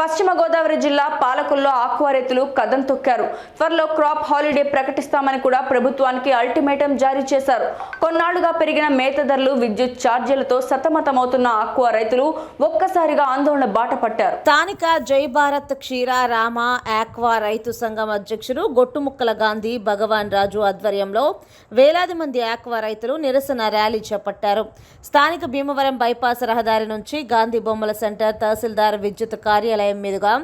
పశ్చిమ గోదావరి జిల్లా పాలకుల్లో ఆక్వా రైతులు కదం తొక్కారు. త్వరలో క్రాప్ హాలిడే ప్రకటిస్తామని కూడా ప్రభుత్వానికి అల్టిమేటం జారీ చేశారు. కొన్నాళ్ళుగా పెరిగిన మేత ధరలు విద్యుత్ ఛార్జీలతో సతమతమవుతున్న ఆక్వా రైతులు ఒక్కసారిగా ఆందోళన బాట పట్టారు. స్థానిక జై భారత్ క్షీర రామ ఆక్వా రైతు సంఘం అధ్యక్షుడు గొట్టుముక్కల గాంధీ భగవాన్ రాజు ఆధ్వర్యంలో వేలాది మంది ఆక్వా రైతులు నిరసన ర్యాలీ చేపట్టారు. స్థానిక భీమవరం బైపాస్ రహదారి నుంచి గాంధీ బొమ్మల సెంటర్ తహసీల్దార్ విద్యుత్ కార్యాలయం మీదుగా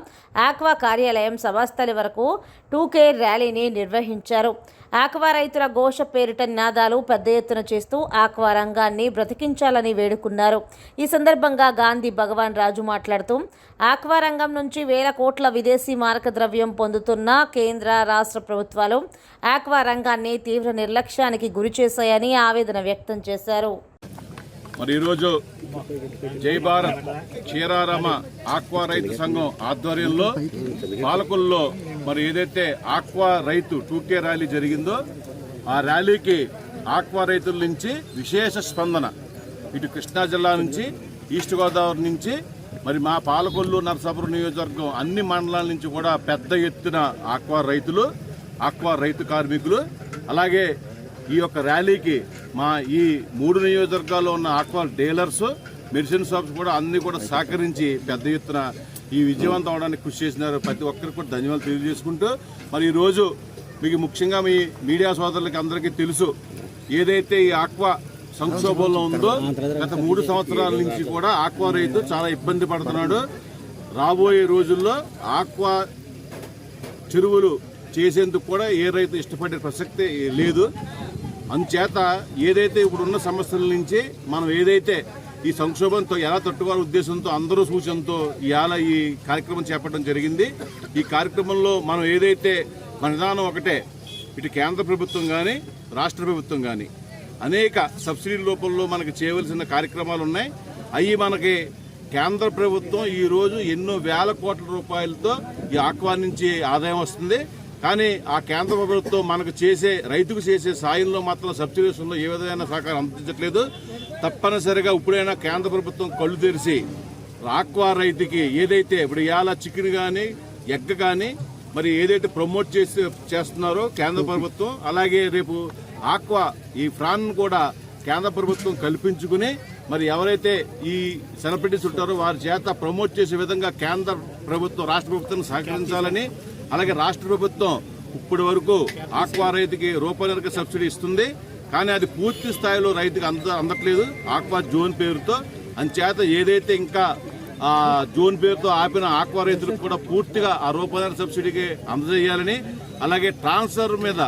ఆక్వా కార్యాలయం సభాస్థలి వరకు టూ కే ర్యాలీని నిర్వహించారు. ఆక్వా రైతుల ఘోష పేరిట నినాదాలు పెద్ద ఎత్తున చేస్తూ ఆక్వా రంగాన్ని బ్రతికించాలని వేడుకున్నారు. ఈ సందర్భంగా గాంధీ భగవాన్ రాజు మాట్లాడుతూ ఆక్వా రంగం నుంచి వేల కోట్ల విదేశీ మారక ద్రవ్యం పొందుతున్న కేంద్ర రాష్ట్ర ప్రభుత్వాలు ఆక్వా రంగాన్ని తీవ్ర నిర్లక్ష్యానికి గురి చేశాయని ఆవేదన వ్యక్తం చేశారు. మరి ఈరోజు జై భారత్ క్షీరారామ ఆక్వా రైతు సంఘం ఆధ్వర్యంలో పాలకుల్లో మరి ఏదైతే ఆక్వా రైతు టూకే ర్యాలీ జరిగిందో ఆ ర్యాలీకి ఆక్వా రైతుల నుంచి విశేష స్పందన. ఇటు కృష్ణా జిల్లా నుంచి ఈస్ట్ గోదావరి నుంచి మరి మా పాలకొల్లు నరసాపురం నియోజకవర్గం అన్ని మండలాల నుంచి కూడా పెద్ద ఎత్తున ఆక్వా రైతులు ఆక్వా రైతు కార్మికులు అలాగే ఈ యొక్క ర్యాలీకి మా ఈ మూడు నియోజకవర్గాల్లో ఉన్న ఆక్వా డీలర్స్ మెడిసిన్ షాప్స్ కూడా అన్ని కూడా సహకరించి పెద్ద ఎత్తున ఈ విజయవంతం అవడానికి కృషి చేసినారు. ప్రతి ఒక్కరికి కూడా ధన్యవాదాలు తెలియజేసుకుంటూ మరి ఈ రోజు మీకు ముఖ్యంగా మీ మీడియా సోదరులకి అందరికీ తెలుసు ఏదైతే ఈ ఆక్వా సంక్షోభంలో ఉందో గత మూడు సంవత్సరాల నుంచి కూడా ఆక్వా రైతు చాలా ఇబ్బంది పడుతున్నాడు. రాబోయే రోజుల్లో ఆక్వా చెరువులు చేసేందుకు కూడా ఏ రైతు ఇష్టపడే ప్రసక్తే లేదు. అందుచేత ఏదైతే ఇప్పుడున్న సమస్యల నుంచి మనం ఏదైతే ఈ సంక్షోభంతో ఎలా తట్టుకోవాల ఉద్దేశంతో అందరూ సూచనతో ఇవాళ ఈ కార్యక్రమం చేపట్టడం జరిగింది. ఈ కార్యక్రమంలో మనం ఏదైతే మన విధానం ఒకటే ఇటు కేంద్ర ప్రభుత్వం కానీ రాష్ట్ర ప్రభుత్వం కానీ అనేక సబ్సిడీ రూపంలో మనకి చేయవలసిన కార్యక్రమాలు ఉన్నాయి. అవి మనకి కేంద్ర ప్రభుత్వం ఈరోజు ఎన్నో వేల కోట్ల రూపాయలతో ఈ ఆక్వా నుంచి ఆదాయం వస్తుంది. కానీ ఆ కేంద్ర ప్రభుత్వం మనకు చేసే రైతుకు చేసే సాయంలో మాత్రం సబ్సిడీస్లో ఏ విధమైన సహకారం అందించట్లేదు. తప్పనిసరిగా ఇప్పుడైనా కేంద్ర ప్రభుత్వం కళ్ళు తెరిచి ఆక్వా రైతుకి ఏదైతే ఇప్పుడు ఇవాళ చికెన్ కానీ ఎగ్ కానీ మరి ఏదైతే ప్రమోట్ చేసి చేస్తున్నారో కేంద్ర ప్రభుత్వం అలాగే రేపు ఆక్వా ఈ ఫ్రాన్ కూడా కేంద్ర ప్రభుత్వం కల్పించుకుని మరి ఎవరైతే ఈ సెలబ్రిటీస్ ఉంటారో వారి చేత ప్రమోట్ చేసే విధంగా కేంద్ర ప్రభుత్వం రాష్ట్ర ప్రభుత్వం సహకరించాలని అలాగే రాష్ట్ర ప్రభుత్వం ఇప్పటి వరకు ఆక్వా రైతుకి రూపాయలకి సబ్సిడీ ఇస్తుంది. కానీ అది పూర్తి స్థాయిలో రైతుకి అంద అందట్లేదు. ఆక్వా జోన్ పేరుతో. అంచేత ఏదైతే ఇంకా జోన్ పేరుతో ఆపిన ఆక్వా రైతులకు కూడా పూర్తిగా ఆ రూపాయల సబ్సిడీకి అందజేయాలని అలాగే ట్రాన్స్ఫర్ మీద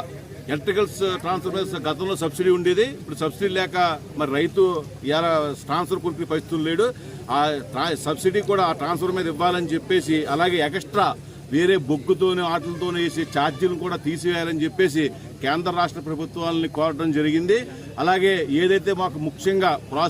ఎలక్ట్రికల్స్ ట్రాన్స్ఫర్ మీద గతంలో సబ్సిడీ ఉండేది. ఇప్పుడు సబ్సిడీ లేక మరి రైతు ఇలా ట్రాన్స్ఫర్ కొనుక్కునే పరిస్థితులు లేడు. ఆ ట్రా- సబ్సిడీ కూడా ఆ ట్రాన్స్ఫర్ మీద ఇవ్వాలని చెప్పేసి అలాగే ఎక్స్ట్రా వేరే బొగ్గుతోనే ఆటలతోనే వేసి ఛార్జీలను కూడా తీసివేయాలని చెప్పేసి కేంద్ర రాష్ట్ర ప్రభుత్వాలని కోరడం జరిగింది. అలాగే ఏదైతే మాకు ముఖ్యంగా ప్రాసెస్